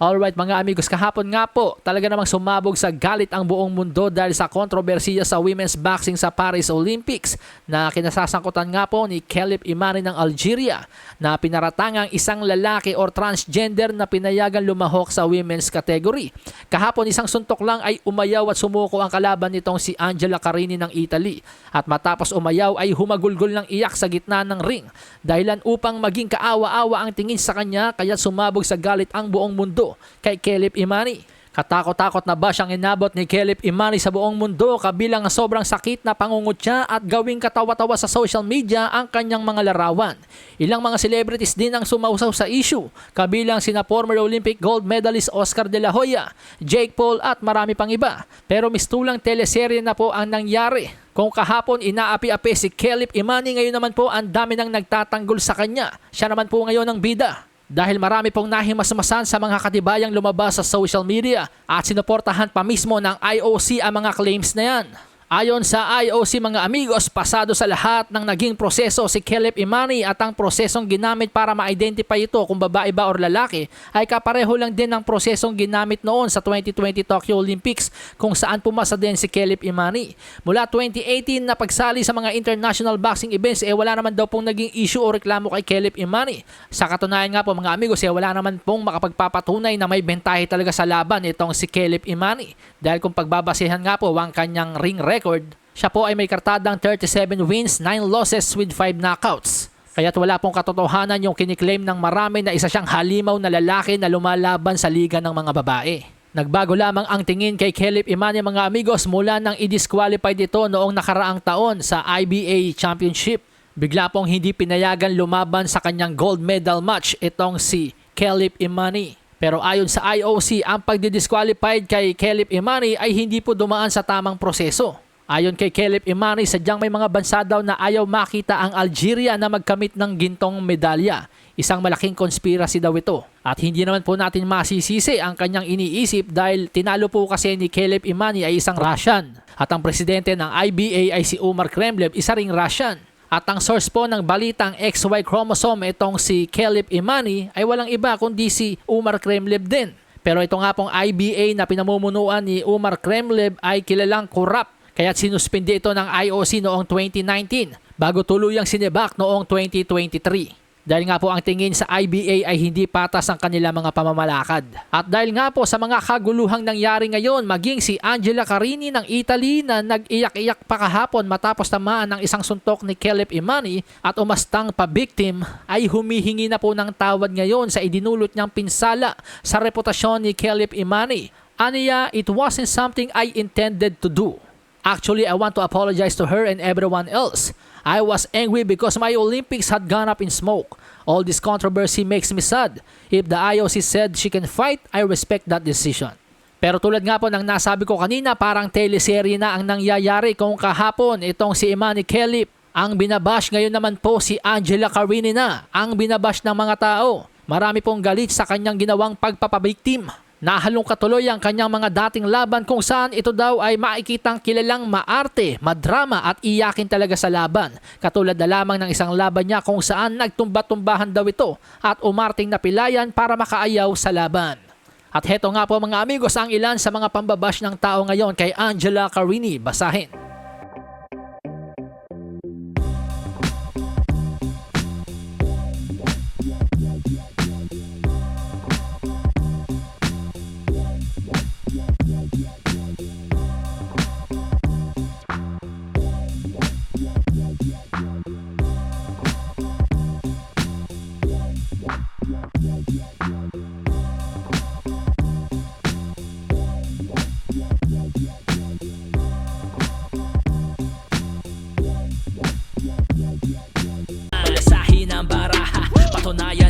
Alright mga amigos, kahapon nga po, talaga namang sumabog sa galit ang buong mundo dahil sa kontrobersiya sa women's boxing sa Paris Olympics na kinasasangkutan nga po ni Kelip Imani ng Algeria na pinaratangang isang lalaki or transgender na pinayagan lumahok sa women's category. Kahapon isang suntok lang ay umayaw at sumuko ang kalaban nitong si Angela Carini ng Italy. At matapos umayaw ay humagulgol ng iyak sa gitna ng ring. Dahilan upang maging kaawa-awa ang tingin sa kanya kaya sumabog sa galit ang buong mundo kay Kelip Imani. Katakot-takot na ba siyang inabot ni Kelip Imani sa buong mundo kabilang ang sobrang sakit na pangungutya at gawing katawa-tawa sa social media ang kanyang mga larawan. Ilang mga celebrities din ang sumausaw sa issue kabilang sina former Olympic gold medalist Oscar De La Hoya, Jake Paul at marami pang iba. Pero mistulang teleserye na po ang nangyari kung kahapon inaapi-api si Kelip Imani, ngayon naman po ang dami nang nagtatanggol sa kanya. Siya naman po ngayon ang bida. Dahil marami pong nahimasmasan sa mga katibayang lumabas sa social media at sinuportahan pa mismo ng IOC ang mga claims na yan. Ayon sa IOC mga amigos, pasado sa lahat ng naging proseso si Kelip Imani at ang prosesong ginamit para ma-identify ito kung babae ba or lalaki ay kapareho lang din ng prosesong ginamit noon sa 2020 Tokyo Olympics kung saan pumasa din si Kelip Imani. Mula 2018 na pagsali sa mga international boxing events eh wala naman daw pong naging issue o reklamo kay Kelip Imani. Sa katunayan nga po mga amigos eh wala naman pong makapagpapatunay na may bentahe talaga sa laban itong si Kelip Imani. Dahil kung pagbabasihan nga po ang kanyang ring record, siya po ay may kartadang 37 wins, 9 losses with 5 knockouts. Kaya't wala pong katotohanan yung kiniklaim ng marami na isa siyang halimaw na lalaki na lumalaban sa liga ng mga babae. Nagbago lamang ang tingin kay Kelip Imani mga amigos mula nang i-disqualify dito noong nakaraang taon sa IBA Championship. Bigla pong hindi pinayagan lumaban sa kanyang gold medal match itong si Kelip Imani. Pero ayon sa IOC, ang pagdidisqualified kay Kelip Imani ay hindi po dumaan sa tamang proseso. Ayon kay Kelip Imani, sadyang may mga bansa daw na ayaw makita ang Algeria na magkamit ng gintong medalya. Isang malaking conspiracy daw ito. At hindi naman po natin masisisi ang kanyang iniisip dahil tinalo po kasi ni Kelip Imani ay isang Russian. At ang presidente ng IBA ay si Umar Kremlev, isa ring Russian. At ang source po ng balitang XY chromosome itong si Kelip Imani ay walang iba kundi si Umar Kremlev din. Pero ito nga pong IBA na pinamumunuan ni Umar Kremlev ay kilalang corrupt kaya sinuspindi ito ng IOC noong 2019 bago tuluyang sinibak noong 2023. Dahil nga po ang tingin sa IBA ay hindi patas ang kanila mga pamamalakad. At dahil nga po sa mga kaguluhang nangyari ngayon, maging si Angela Carini ng Italy na nag-iyak-iyak pa kahapon matapos tamaan ng isang suntok ni Kelip Imani at umastang pa-victim ay humihingi na po ng tawad ngayon sa idinulot niyang pinsala sa reputasyon ni Kelip Imani. Aniya, it wasn't something I intended to do. Actually, I want to apologize to her and everyone else. I was angry because my Olympics had gone up in smoke. All this controversy makes me sad. If the IOC said she can fight, I respect that decision. Pero tulad nga po ng nasabi ko kanina, parang teleserye na ang nangyayari kung kahapon itong si Imani Kelip. Ang binabash ngayon naman po si Angela Carini na, ang binabash ng mga tao. Marami pong galit sa kanyang ginawang pagpapabiktim. Nahalong katuloy ang kanyang mga dating laban kung saan ito daw ay makikitang kilalang maarte, madrama at iyakin talaga sa laban. Katulad na lamang ng isang laban niya kung saan nagtumba-tumbahan daw ito at umarting napilayan para makaayaw sa laban. At heto nga po mga amigos ang ilan sa mga pambabash ng tao ngayon kay Angela Carini. Basahin. Na.